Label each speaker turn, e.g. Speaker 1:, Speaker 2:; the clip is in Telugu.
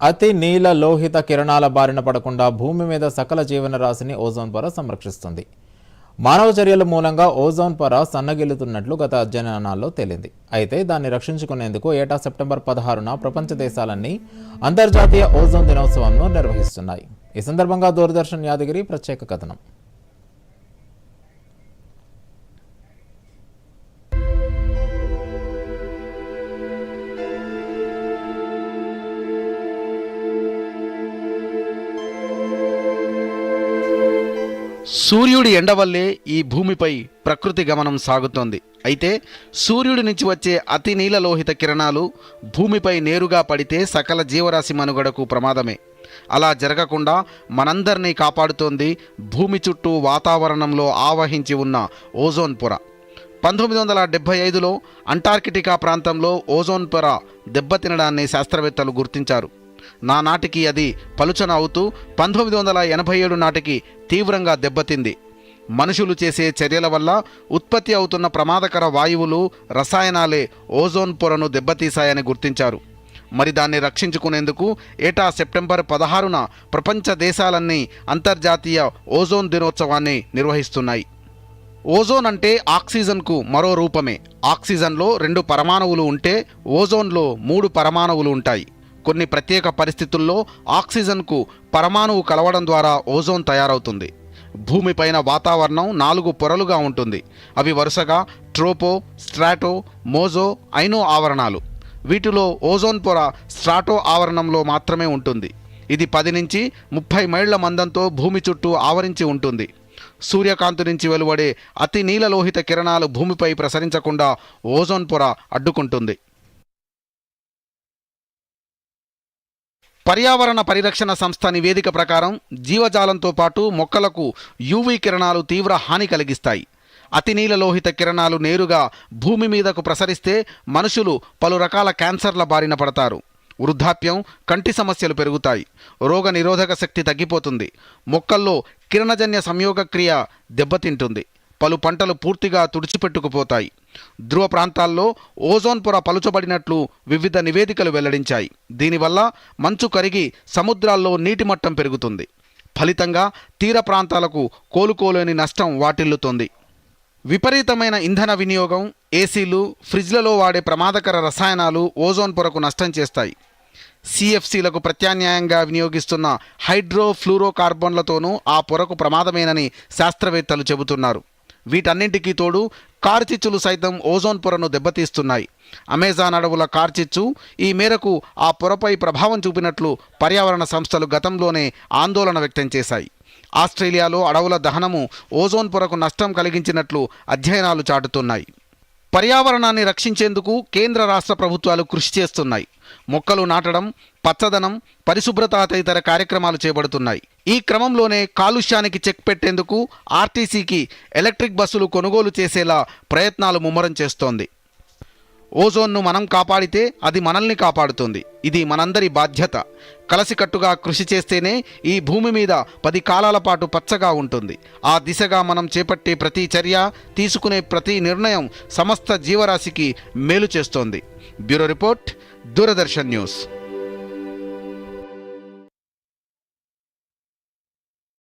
Speaker 1: అతి నీల లోహిత కిరణాల బారిన పడకుండా భూమి మీద సకల జీవనరాశిని ఓజోన్ పొర సంరక్షిస్తుంది. మానవ చర్యల మూలంగా ఓజోన్ పొర సన్నగిల్లుతున్నట్లు గత అధ్యయనాల్లో తేలింది. అయితే దాన్ని రక్షించుకునేందుకు ఏటా సెప్టెంబర్ పదహారున ప్రపంచ దేశాలన్నీ అంతర్జాతీయ ఓజోన్ దినోత్సవంను నిర్వహిస్తున్నాయి. ఈ సందర్భంగా దూరదర్శన్ యాదగిరి ప్రత్యేక కథనం.
Speaker 2: సూర్యుడి ఎండ వల్లే ఈ భూమిపై ప్రకృతి గమనం సాగుతోంది. అయితే సూర్యుడి నుంచి వచ్చే అతి నీలలోహిత కిరణాలు భూమిపై నేరుగా పడితే సకల జీవరాశి మనుగడకు ప్రమాదమే. అలా జరగకుండా మనందరినీ కాపాడుతోంది భూమి చుట్టూ వాతావరణంలో ఆవహించి ఉన్న ఓజోన్ పొర. పంతొమ్మిది వందల డెబ్బై ఐదులో అంటార్కిటికా ప్రాంతంలో ఓజోన్ పొర దెబ్బతినడాన్ని శాస్త్రవేత్తలు గుర్తించారు. నానాటికి అది పలుచన అవుతూ పంతొమ్మిది వందల ఎనభై ఏడు నాటికి తీవ్రంగా దెబ్బతింది. మనుషులు చేసే చర్యల వల్ల ఉత్పత్తి అవుతున్న ప్రమాదకర వాయువులు రసాయనాలే ఓజోన్ పొరను దెబ్బతీశాయని గుర్తించారు. మరి దాన్ని రక్షించుకునేందుకు ఏటా సెప్టెంబర్ పదహారున ప్రపంచ దేశాలన్నీ అంతర్జాతీయ ఓజోన్ దినోత్సవాన్ని నిర్వహిస్తున్నాయి. ఓజోన్ అంటే ఆక్సిజన్కు మరో రూపమే. ఆక్సిజన్లో రెండు పరమాణువులు ఉంటే ఓజోన్లో మూడు పరమాణువులు ఉంటాయి. కొన్ని ప్రత్యేక పరిస్థితుల్లో ఆక్సిజన్కు పరమాణువు కలవడం ద్వారా ఓజోన్ తయారవుతుంది. భూమిపైన వాతావరణం నాలుగు పొరలుగా ఉంటుంది. అవి వరుసగా ట్రోపో స్ట్రాటో మోజో ఐనో ఆవరణాలు. వీటిలో ఓజోన్ పొర స్ట్రాటో ఆవరణంలో మాత్రమే ఉంటుంది. ఇది పది నుంచి ముప్పై మైళ్ళ మందంతో భూమి చుట్టూ ఆవరించి ఉంటుంది. సూర్యకాంతి నుంచి వెలువడే అతి నీలలోహిత కిరణాలు భూమిపై ప్రసరించకుండా ఓజోన్ పొర అడ్డుకుంటుంది. పర్యావరణ పరిరక్షణ సంస్థ నివేదిక ప్రకారం జీవజాలంతో పాటు మొక్కలకు యూవీ కిరణాలు తీవ్ర హాని కలిగిస్తాయి. అతి నీలలోహిత కిరణాలు నేరుగా భూమి మీదకు ప్రసరిస్తే మనుషులు పలు రకాల క్యాన్సర్ల బారిన పడతారు. వృద్ధాప్యం కంటి సమస్యలు పెరుగుతాయి. రోగ నిరోధక శక్తి తగ్గిపోతుంది. మొక్కల్లో కిరణజన్య సంయోగక్రియ దెబ్బతింటుంది. పలు పంటలు పూర్తిగా తుడిచిపెట్టుకుపోతాయి. ధ్రువ ప్రాంతాల్లో ఓజోన్ పొర పలుచబడినట్లు వివిధ నివేదికలు వెల్లడించాయి. దీనివల్ల మంచు కరిగి సముద్రాల్లో నీటి మట్టం పెరుగుతుంది. ఫలితంగా తీర ప్రాంతాలకు కోలుకోలేని నష్టం వాటిల్లుతోంది. విపరీతమైన ఇంధన వినియోగం ఏసీలు ఫ్రిడ్జ్లలో వాడే ప్రమాదకర రసాయనాలు ఓజోన్ పొరకు నష్టం చేస్తాయి. సిఎఫ్సీలకు ప్రత్యామ్నాయంగా వినియోగిస్తున్న హైడ్రోఫ్లూరోకార్బన్లతోనూ ఆ పొరకు ప్రమాదమేనని శాస్త్రవేత్తలు చెబుతున్నారు. వీటన్నింటికీ తోడు కార్చిచ్చులు సైతం ఓజోన్ పొరను దెబ్బతీస్తున్నాయి. అమెజాన్ అడవుల కార్చిచ్చు ఈ మేరకు ఆ పొరపై ప్రభావం చూపినట్లు పర్యావరణ సంస్థలు గతంలోనే ఆందోళన వ్యక్తం చేశాయి. ఆస్ట్రేలియాలో అడవుల దహనము ఓజోన్ పొరకు నష్టం కలిగించినట్లు అధ్యయనాలు చాటుతున్నాయి. పర్యావరణాన్ని రక్షించేందుకు కేంద్ర రాష్ట్ర ప్రభుత్వాలు కృషి చేస్తున్నాయి. మొక్కలు నాటడం పచ్చదనం పరిశుభ్రత తదితర కార్యక్రమాలు చేపడుతున్నాయి. ఈ క్రమంలోనే కాలుష్యానికి చెక్ పెట్టేందుకు ఆర్టీసీకి ఎలక్ట్రిక్ బస్సులు కొనుగోలు చేసేలా ప్రయత్నాలు ముమ్మరం చేస్తోంది. ఓజోన్ను మనం కాపాడితే అది మనల్ని కాపాడుతుంది. ఇది మనందరి బాధ్యత. కలసికట్టుగా కృషి చేస్తేనే ఈ భూమి మీద పది కాలాల పాటు పచ్చగా ఉంటుంది. ఆ దిశగా మనం చేపట్టే ప్రతి చర్య తీసుకునే ప్రతి నిర్ణయం సమస్త జీవరాశికి మేలు చేస్తోంది. Bureau report Doordarshan news.